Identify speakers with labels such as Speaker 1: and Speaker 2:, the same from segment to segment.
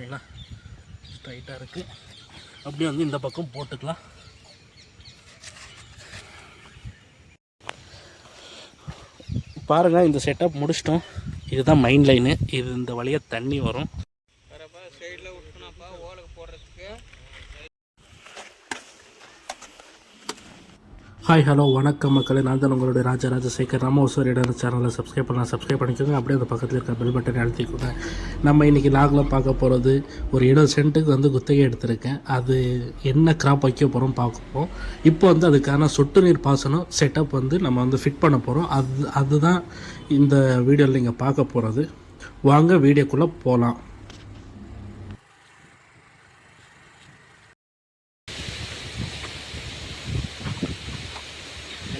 Speaker 1: ஓகேங்களா? ஸ்ட்ரைட்டாக இருக்குது அப்படியே வந்து இந்த பக்கம் போட்டுக்கலாம். பாருங்கள் இந்த செட்டப் முடிச்சிட்டோம். இதுதான் மெயின் லைனு இது இந்த வழியாக தண்ணி வரும். ஹாய் ஹலோ வணக்கம் மக்களே. நான் தான் உங்களுடைய ராஜா ராஜசேகர். நம்ம ஒசூரியோட சேனலை சப்ஸ்கிரைப் பண்ணலாம். சப்ஸ்கிரைப் பண்ணிக்கோங்க. அப்படியே அந்த பக்கத்தில் இருக்க பெல் பட்டனை அழுத்திக்கோங்க. நம்ம இன்றைக்கி லாகில் பார்க்க போகிறது ஒரு இருபது சென்ட்டுக்கு வந்து குத்தகை எடுத்திருக்கேன். அது என்ன கிராப் வைக்க போகிறோம் பார்ப்போம். இப்போ வந்து அதுக்கான சொட்டு நீர் பாசனம் செட்டப் வந்து நம்ம வந்து ஃபிட் பண்ண போகிறோம் அது அதுதான் இந்த வீடியோவில் நீங்கள் பார்க்க போகிறது வாங்க வீடியோக்குள்ளே போகலாம்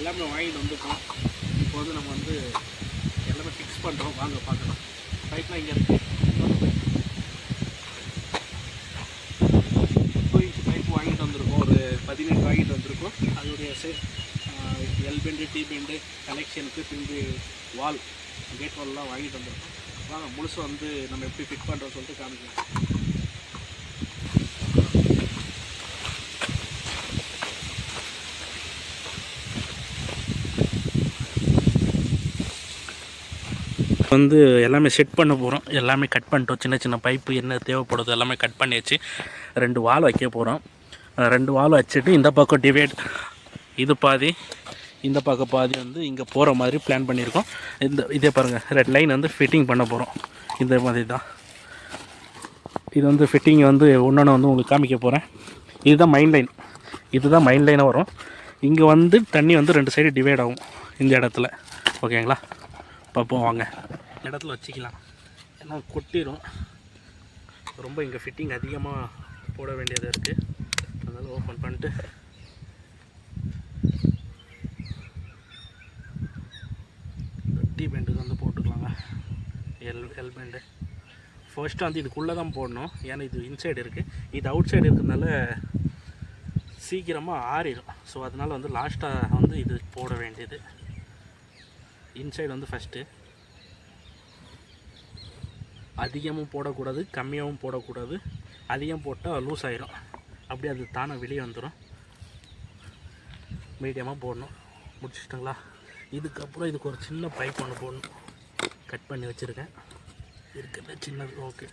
Speaker 1: எல்லாமே வாங்கிட்டு வந்துட்டோம். இப்போ வந்து நம்ம வந்து எல்லாமே ஃபிக்ஸ் பண்ணுறோம் வாங்க பார்க்கலாம். பைப்லாம் இங்கே இருக்குது டூ இன்ச் பைப் வாங்கிட்டு வந்திருக்கோம். ஒரு பதினெட்டு வாங்கிட்டு வந்திருக்கோம். அதோடைய சே எல் பெண்டு டி பெண்டு கலெக்ஷனுக்கு பின்பு வால் கேட் வால்லாம் வாங்கிட்டு வந்திருக்கோம். வாங்க முழுசு வந்து நம்ம எப்படி ஃபிட் பண்ணுறோம் சொல்லிட்டு காமிக்கலாம். வந்து எல்லாமே செட் பண்ண போகிறோம் எல்லாமே கட் பண்ணிட்டோம். சின்ன சின்ன பைப்பு என்ன தேவைப்படுது எல்லாமே கட் பண்ணியாச்சு. ரெண்டு வால் வைக்க போகிறோம் ரெண்டு வால் வச்சுட்டு இந்த பக்கம் டிவைட் இது பாதி இந்த பக்கம் பாதி வந்து இங்கே போகிற மாதிரி பிளான் பண்ணியிருக்கோம். இந்த இதே பாருங்கள் ரெட் லைன் வந்து ஃபிட்டிங் பண்ண போகிறோம் இந்த மாதிரி தான். இது வந்து ஃபிட்டிங் வந்து ஒன்றொன்று வந்து உங்களுக்கு காமிக்க போகிறேன் இதுதான் மைன் லைன் இதுதான் மைன் லைனாக வரும். இங்கே வந்து தண்ணி வந்து ரெண்டு சைடு டிவைட் ஆகும். இந்த இடத்துல. ஓகேங்களா பார்ப்போம் வாங்க. இடத்துல வச்சுக்கலாம். ஏன்னா கொட்டிடும் ரொம்ப இங்கே ஃபிட்டிங் அதிகமாக போட வேண்டியது இருக்குது அதனால் ஓப்பன் பண்ணிட்டு. டீ பெண்டுக்கு வந்து போட்டுக்கலாங்க. எல் ஹெல்மெண்டு ஃபர்ஸ்ட்டு வந்து இதுக்குள்ளே தான் போடணும். ஏன்னா இது இன்சைடு இருக்குது இது அவுட் சைடு இருக்கிறதுனால சீக்கிரமாக ஆறிடும் ஸோ அதனால் வந்து லாஸ்ட்டாக வந்து இது போட வேண்டியது. இன்சைடு வந்து ஃபஸ்ட்டு அதிகமும் போடக்கூடாது கம்மியாகவும் போடக்கூடாது. அதிகம் போட்டால் லூஸ் ஆயிரும். அப்படியே அது தானே வெளியே வந்துடும் மீடியமாக போடணும். முடிச்சிட்டுங்களா? இதுக்கப்புறம் இதுக்கு ஒரு சின்ன பைப் ஒன்று போடணும். கட் பண்ணி வச்சுருக்கேன். இருக்கிறது சின்னது. ஓகே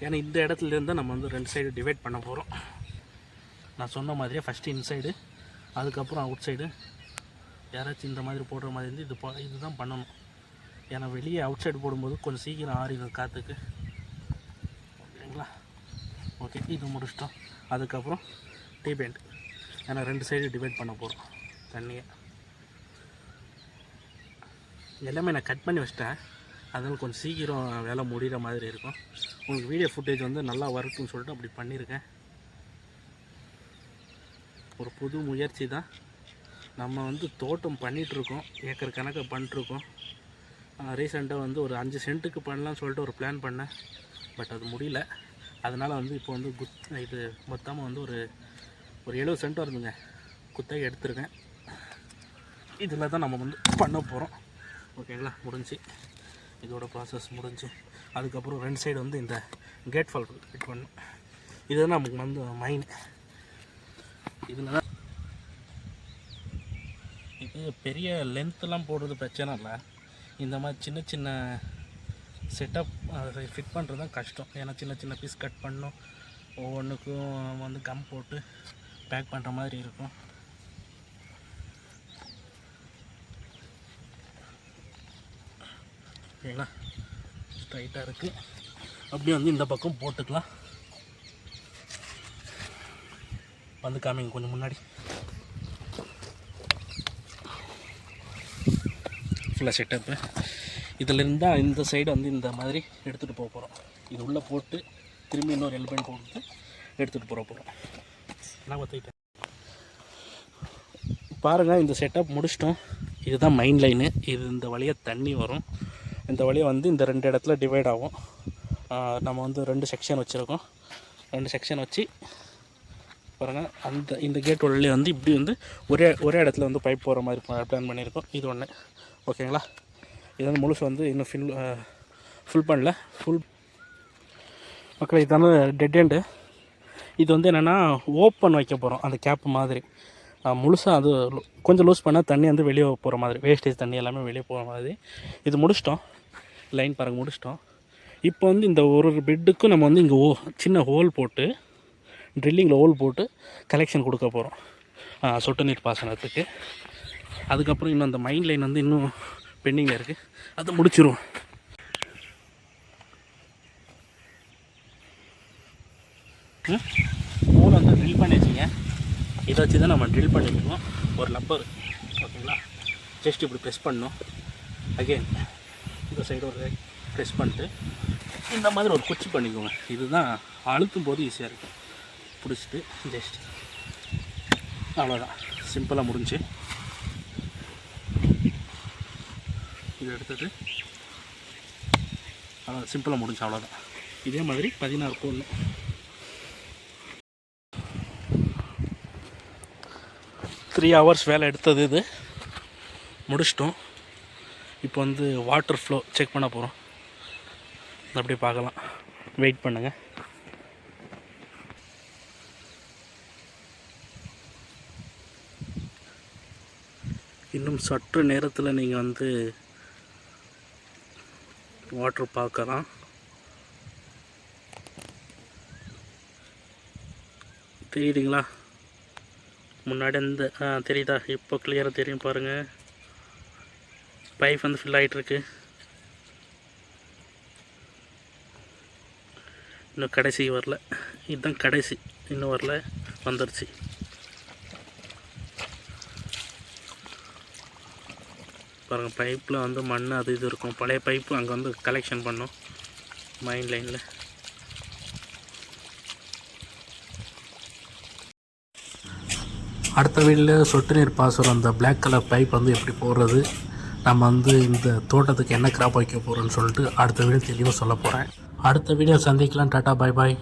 Speaker 1: ஏன்னா இந்த இடத்துல இருந்தால் நம்ம வந்து ரெண்டு சைடு டிவைட் பண்ண போகிறோம் நான் சொன்ன மாதிரியே ஃபஸ்ட்டு இன்சைடு அதுக்கப்புறம் அவுட் சைடு யாராச்சும் இந்த மாதிரி போடுற மாதிரி இருந்து இது போ இதுதான் பண்ணணும். ஏன்னா வெளியே அவுட் சைடு போடும்போது கொஞ்சம் சீக்கிரம் ஆறிடும் காற்றுக்கு ஓகேங்களா ஓகே இது முடிச்சிட்டோம். அதுக்கப்புறம் டீ ஏன்னா ரெண்டு சைடு டிவைட் பண்ண போகிறோம் தண்ணியை. எல்லாமே நான் கட் பண்ணி வச்சிட்டேன். அதனால் கொஞ்சம் சீக்கிரம் வேலை முடிகிற மாதிரி இருக்கும். உங்களுக்கு வீடியோ ஃபுட்டேஜ் வந்து நல்லா வரட்டும்னு சொல்லிட்டு அப்படி பண்ணியிருக்கேன். ஒரு புது முயற்சி தான். நம்ம வந்து தோட்டம் பண்ணிகிட்ருக்கோம் ஏக்கர் கணக்கு பண்ணிட்டுருக்கோம். ரீசெண்டாக வந்து ஒரு அஞ்சு சென்ட்டுக்கு பண்ணலாம்னு சொல்லிட்டு ஒரு பிளான் பண்ணேன். பட் அது முடியல. அதனால் வந்து இப்போ வந்து குத் இது மொத்தமாக வந்து ஒரு ஒரு எழுபது சென்ட் வருதுங்க. குத்தகை எடுத்திருக்கேன். இதில் தான் நம்ம வந்து பண்ண போகிறோம் ஓகேங்களா? முடிஞ்சு. இதோட ப்ராசஸ் முடிஞ்சு. அதுக்கப்புறம் ரெண்டு சைடு வந்து இந்த கேட் ஃபால் ஃபிட் பண்ணும் இதுதான் நமக்கு வந்து மைன் இதில் தான் இது பெரிய லென்த்தெலாம் போடுறது பிரச்சனை இல்லை. இந்த மாதிரி சின்ன சின்ன செட்டப் அதை ஃபிட் பண்ணுறது தான் கஷ்டம். ஏன்னா சின்ன சின்ன பீஸ் கட் பண்ணும். ஒவ்வொன்றுக்கும் வந்து கம் போட்டு பேக் பண்ணுற மாதிரி இருக்கும். ஓகேங்களா? ஸ்ட்ரைட்டாக இருக்குது அப்படியே வந்து இந்த பக்கம் போட்டுக்கலாம். வந்து காமிங்க கொஞ்சம் முன்னாடி. ஃபுல்லாக செட்டப்பு இதில் தான் இந்த சைடு வந்து இந்த மாதிரி எடுத்துகிட்டு போக போகிறோம் இது உள்ளே போட்டு திரும்பி இன்னொரு எல்பெண்ட் போட்டு எடுத்துகிட்டு போகிற போகிறோம் நான் ஒத்துக்கிட்டேன் பாருங்கள் இந்த செட்டப் முடிச்சிட்டோம். இதுதான் மெயின் லைனு இது இந்த வழியாக தண்ணி வரும். இந்த வழியாக வந்து இந்த ரெண்டு இடத்துல டிவைட் ஆகும். நம்ம வந்து ரெண்டு செக்ஷன் வச்சுருக்கோம். ரெண்டு செக்ஷன் வச்சு பாருங்கள் அந்த இந்த கேட் உள்ளே வந்து இப்படி வந்து ஒரே ஒரே இடத்துல வந்து பைப் போகிற மாதிரி பிளான் பண்ணியிருக்கோம். இது ஒன்று ஓகேங்களா இது வந்து முழுசு வந்து இன்னும் ஃபில் ஃபுல் பண்ணல. ஃபுல் மக்கள் இதான டெட் எண்டு இது வந்து என்னென்னா ஓப்பன் வைக்க போகிறோம் அந்த கேப் மாதிரி. முழுசாக அது கொஞ்சம் லூஸ் பண்ணால் தண்ணி வந்து வெளியே போகிற மாதிரி. வேஸ்டேஜ் தண்ணி எல்லாமே வெளியே போகிற மாதிரி. இது முடிச்சிட்டோம். லைன் பாருங்க முடிச்சிட்டோம். இப்போ வந்து இந்த ஒரு ஒரு பெட்டுக்கும் நம்ம வந்து இங்கே ஓ சின்ன ஹோல் போட்டு ட்ரில்லிங்கில் ஹோல் போட்டு கலெக்ஷன் கொடுக்க போகிறோம். சொட்டு நீர் பாசனத்துக்கு. அதுக்கப்புறம் இன்னும் அந்த மைண்ட் லைன் வந்து இன்னும் பெண்டிங்கில் இருக்குது அதை முடிச்சிருவோம். ஹோல் வந்து ட்ரில் பண்ணி வச்சிங்க இதை வச்சு தான் நம்ம ட்ரில் பண்ணிக்கணும் ஒரு லப்பர். ஓகேங்களா? ஜஸ்ட் இப்படி ப்ரெஸ் பண்ணணும். அகெயின் இந்த சைடு ஒரு ப்ரெஸ் பண்ணிட்டு இந்த மாதிரி ஒரு குச்சி பண்ணிக்கோங்க. இதுதான் அழுத்தும் போது ஈஸியாக இருக்கும். பிடிச்சிட்டு ஜஸ்ட் அவ்வளோதான் சிம்பிளாக முடிஞ்சு. இதை எடுத்தது அவ்வளோ சிம்பிளாக முடிஞ்சு அவ்வளோதான் இதே மாதிரி பதினாறு கோல். த்ரீ ஹவர்ஸ் வேலை எடுத்தது இது. முடிச்சிட்டோம். இப்போ வந்து வாட்டர் ஃப்ளோ செக் பண்ண போகிறோம் அப்படியே பார்க்கலாம். வெயிட் பண்ணுங்கள் இன்னும் சற்று நேரத்தில் நீங்கள் வந்து வாட்ரு பார்க்கலாம். தெரியுதுங்களா? முன்னாடி இந்த ஆ தெரியுதா? இப்போ கிளியராக தெரியும் பாருங்கள் பைப் வந்து ஃபில் ஆகிட்டுருக்கு இன்னும் கடைசி வரல. இதுதான் கடைசி. இன்னும் வரல. வந்துருச்சு. பாருங்கள் பைப்பில் வந்து மண் அது இது இருக்கும். பழைய பைப்பு அங்கே வந்து கலெக்ஷன் பண்ணோம். மைன் லைனில் அடுத்த வீட்டில் சொட்டு நீர் பாசுகிற அந்த பிளாக் கலர் பைப் வந்து எப்படி போடுறது? நம்ம வந்து இந்த தோட்டத்துக்கு என்ன கிராப் வைக்க போகிறோன்னு சொல்லிட்டு அடுத்த வீடியோ தெளிவாக சொல்ல போகிறேன் அடுத்த வீடியோ சந்திக்கலாம். Tata bye bye